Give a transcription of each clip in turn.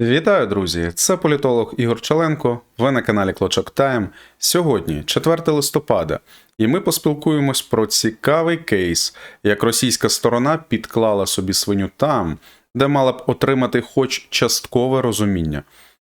Вітаю, друзі! Це політолог Ігор Чаленко. Ви на каналі Клочок Тайм. Сьогодні 4 листопада, і ми поспілкуємось про цікавий кейс, як російська сторона підклала собі свиню там, де мала б отримати хоч часткове розуміння.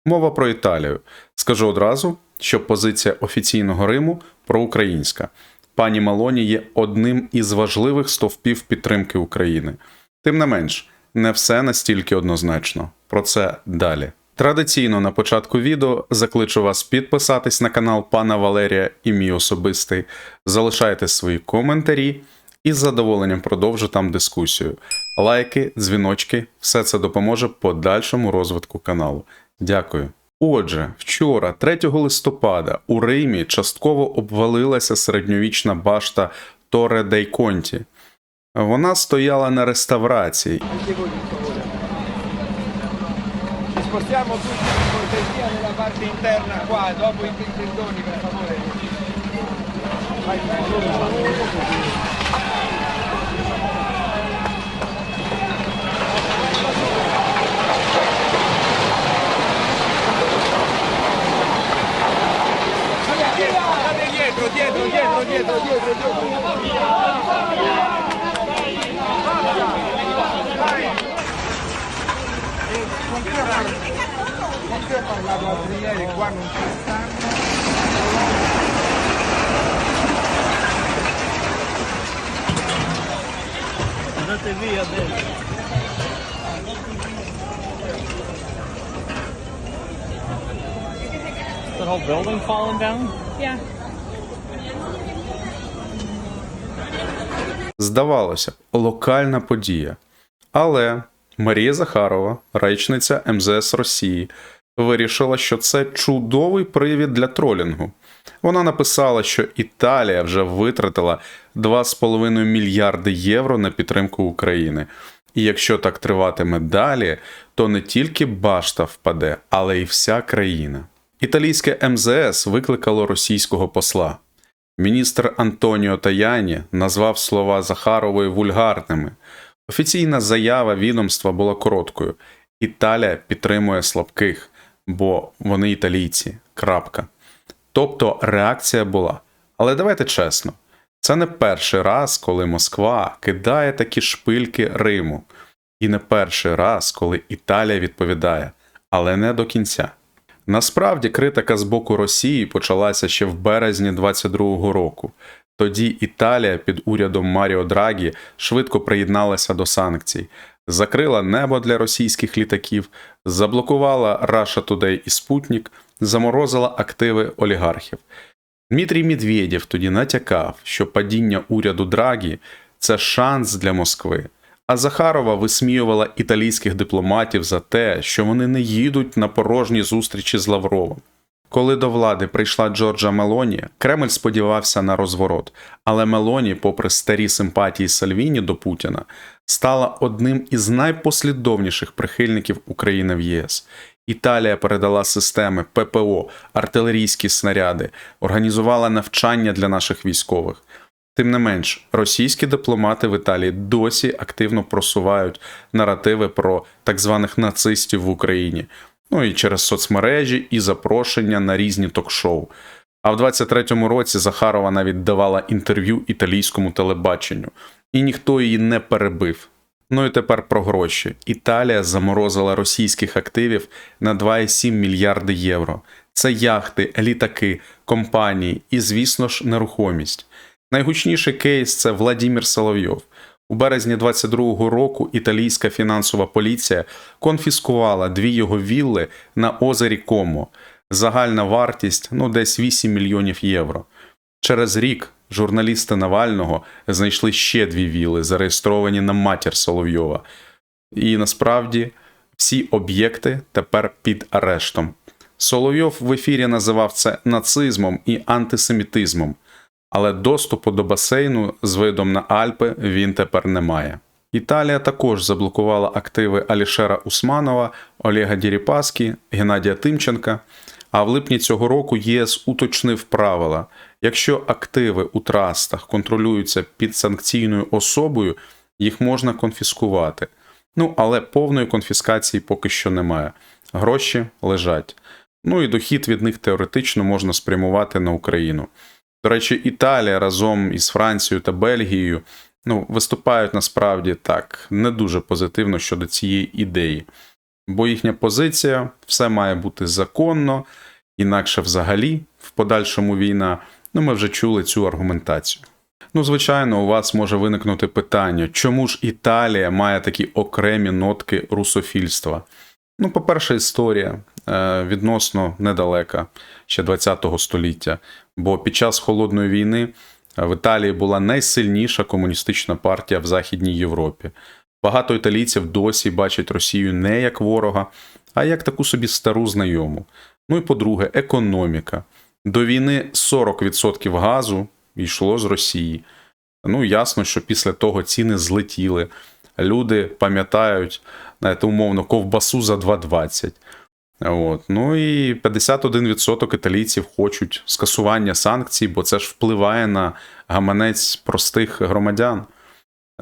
Мова про Італію. Скажу одразу, що позиція офіційного Риму проукраїнська. Пані Малоні є одним із важливих стовпів підтримки України. Тим не менш, не все настільки однозначно. Про це далі. Традиційно на початку відео закличу вас підписатись на канал пана Валерія і мій особистий. Залишайте свої коментарі і з задоволенням продовжу там дискусію. Лайки, дзвіночки, все це допоможе подальшому розвитку каналу. Дякую. Отже, вчора, 3 листопада, у Римі частково обвалилася середньовічна башта Торе дей Конті. Вона стояла на реставрації spostiamo tutti per cortesia nella parte interna qua, dopo i tendoni per favore. Vai, dietro, dietro, dietro, dietro, dietro, dietro. Parlato l'altro? Qua non ci stanno. Andate via adesso. The whole building falling down? Yeah. Здавалося, локальна подія. Але Марія Захарова, речниця МЗС Росії, вирішила, що це чудовий привід для тролінгу. Вона написала, що Італія вже витратила 2,5 мільярди євро на підтримку України. І якщо так триватиме далі, то не тільки башта впаде, але й вся країна. Італійське МЗС викликало російського посла. Міністр Антоніо Таяні назвав слова Захарової вульгарними. Офіційна заява відомства була короткою: Італія підтримує слабких, бо вони італійці. Крапка. Тобто реакція була. Але давайте чесно, це не перший раз, коли Москва кидає такі шпильки Риму, і не перший раз, коли Італія відповідає, але не до кінця. Насправді критика з боку Росії почалася ще в березні 22-го року. Тоді Італія під урядом Маріо Драгі швидко приєдналася до санкцій, закрила небо для російських літаків, заблокувала Russia Today і Спутник, заморозила активи олігархів. Дмитрій Медведєв тоді натякав, що падіння уряду Драгі це шанс для Москви. А Захарова висміювала італійських дипломатів за те, що вони не їдуть на порожні зустрічі з Лавровим. Коли до влади прийшла Джорджа Мелоні, Кремль сподівався на розворот, але Мелоні, попри старі симпатії Сальвіні до Путіна, стала одним із найпослідовніших прихильників України в ЄС. Італія передала системи ППО, артилерійські снаряди, організувала навчання для наших військових. Тим не менш, російські дипломати в Італії досі активно просувають наративи про так званих нацистів в Україні, ну і через соцмережі і запрошення на різні ток-шоу. А в 23-му році Захарова навіть давала інтерв'ю італійському телебаченню, і ніхто її не перебив. Ну і тепер про гроші. Італія заморозила російських активів на 2,7 мільярди євро. Це яхти, літаки, компанії і, звісно ж, нерухомість. Найгучніший кейс це Владімір Соловйов. У березні 22-го року італійська фінансова поліція конфіскувала дві його вілли на озері Комо. Загальна вартість ну десь 8 мільйонів євро. Через рік журналісти Навального знайшли ще дві віли, зареєстровані на матір Соловйова. І насправді всі об'єкти тепер під арештом. Соловйов в ефірі називав це нацизмом і антисемітизмом, але доступу до басейну з видом на Альпи він тепер не має. Італія також заблокувала активи Алішера Усманова, Олега Діріпаскі, Геннадія Тимченка. А в липні цього року ЄС уточнив правила: якщо активи у трастах контролюються підсанкційною особою, їх можна конфіскувати. Ну але повної конфіскації поки що немає. гроші лежать. Ну і дохід від них теоретично можна спрямувати на Україну. До речі, Італія разом із Францією та Бельгією ну, виступають насправді так не дуже позитивно щодо цієї ідеї. Бо їхня позиція все має бути законно, інакше взагалі в подальшому війна. Ну, ми вже чули цю аргументацію. Ну, звичайно, у вас може виникнути питання, чому ж Італія має такі окремі нотки русофільства? Ну, по-перше, історія е, відносно недалека ще 20-го століття, бо під час холодної війни е, в Італії була найсильніша комуністична партія в Західній Європі. Багато італійців досі бачать Росію не як ворога, а як таку собі стару знайому. Ну і по-друге, економіка. До війни 40% газу йшло з Росії. Ну, ясно, що після того ціни злетіли. Люди пам'ятають, знаєте, умовно, ковбасу за 2,20. От. Ну і 51% італійців хочуть скасування санкцій, бо це ж впливає на гаманець простих громадян.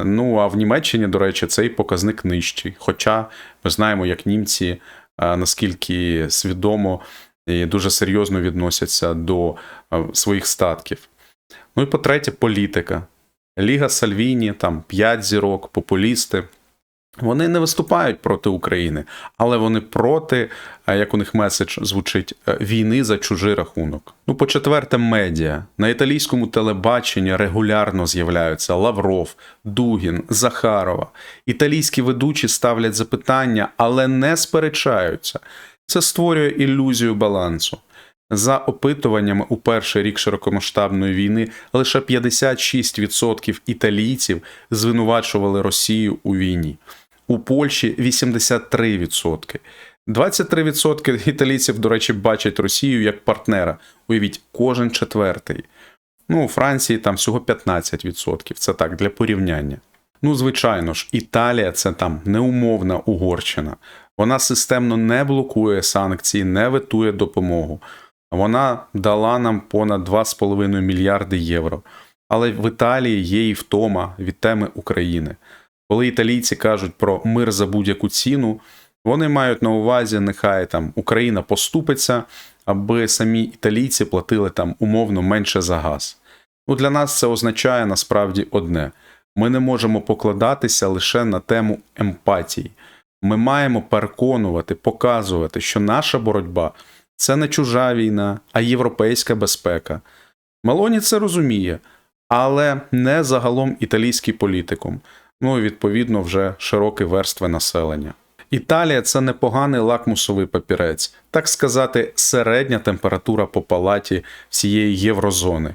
Ну, а в Німеччині, до речі, цей показник нижчий. Хоча ми знаємо, як німці наскільки свідомо і дуже серйозно відносяться до своїх статків. Ну і по-третє, політика. Ліга Сальвіні, там 5 зірок, популісти. Вони не виступають проти України, але вони проти, як у них меседж звучить, е, війни за чужий рахунок. Ну, по четверте, медіа на італійському телебаченні регулярно з'являються Лавров, Дугін, Захарова. Італійські ведучі ставлять запитання, але не сперечаються. Це створює ілюзію балансу. За опитуваннями у перший рік широкомасштабної війни лише 56% італійців звинувачували Росію у війні. У Польщі 83%. 23% італійців, до речі, бачать Росію як партнера. Уявіть, кожен четвертий. Ну, у Франції там всього 15%. Це так, для порівняння. Ну, звичайно ж, Італія це там неумовна Угорщина. Вона системно не блокує санкції, не ветує допомогу. Вона дала нам понад 2,5 мільярди євро. Але в Італії є і втома від теми України. Коли італійці кажуть про мир за будь-яку ціну, вони мають на увазі, нехай там Україна поступиться, аби самі італійці платили там умовно менше за газ. Ну, для нас це означає насправді одне: ми не можемо покладатися лише на тему емпатії. Ми маємо переконувати, показувати, що наша боротьба це не чужа війна, а європейська безпека. Мелоні це розуміє, але не загалом італійський політикум, ну і відповідно вже широкі верстви населення. Італія це непоганий лакмусовий папірець, так сказати, середня температура по палаті всієї єврозони.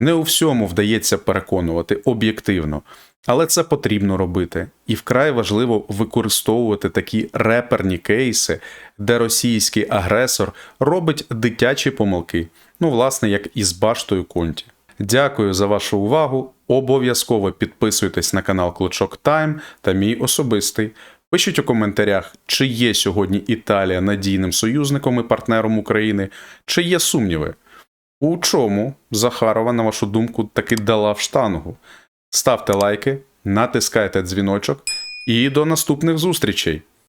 Не у всьому вдається переконувати об'єктивно, але це потрібно робити, і вкрай важливо використовувати такі реперні кейси, де російський агресор робить дитячі помилки, ну, власне, як із баштою Конті. Дякую за вашу увагу. Обов'язково підписуйтесь на канал Клочок Тайм та мій особистий. Пишіть у коментарях, чи є сьогодні Італія надійним союзником і партнером України, чи є сумніви. У чому Захарова, на вашу думку, таки дала в штангу? Ставте лайки, натискайте дзвіночок і до наступних зустрічей!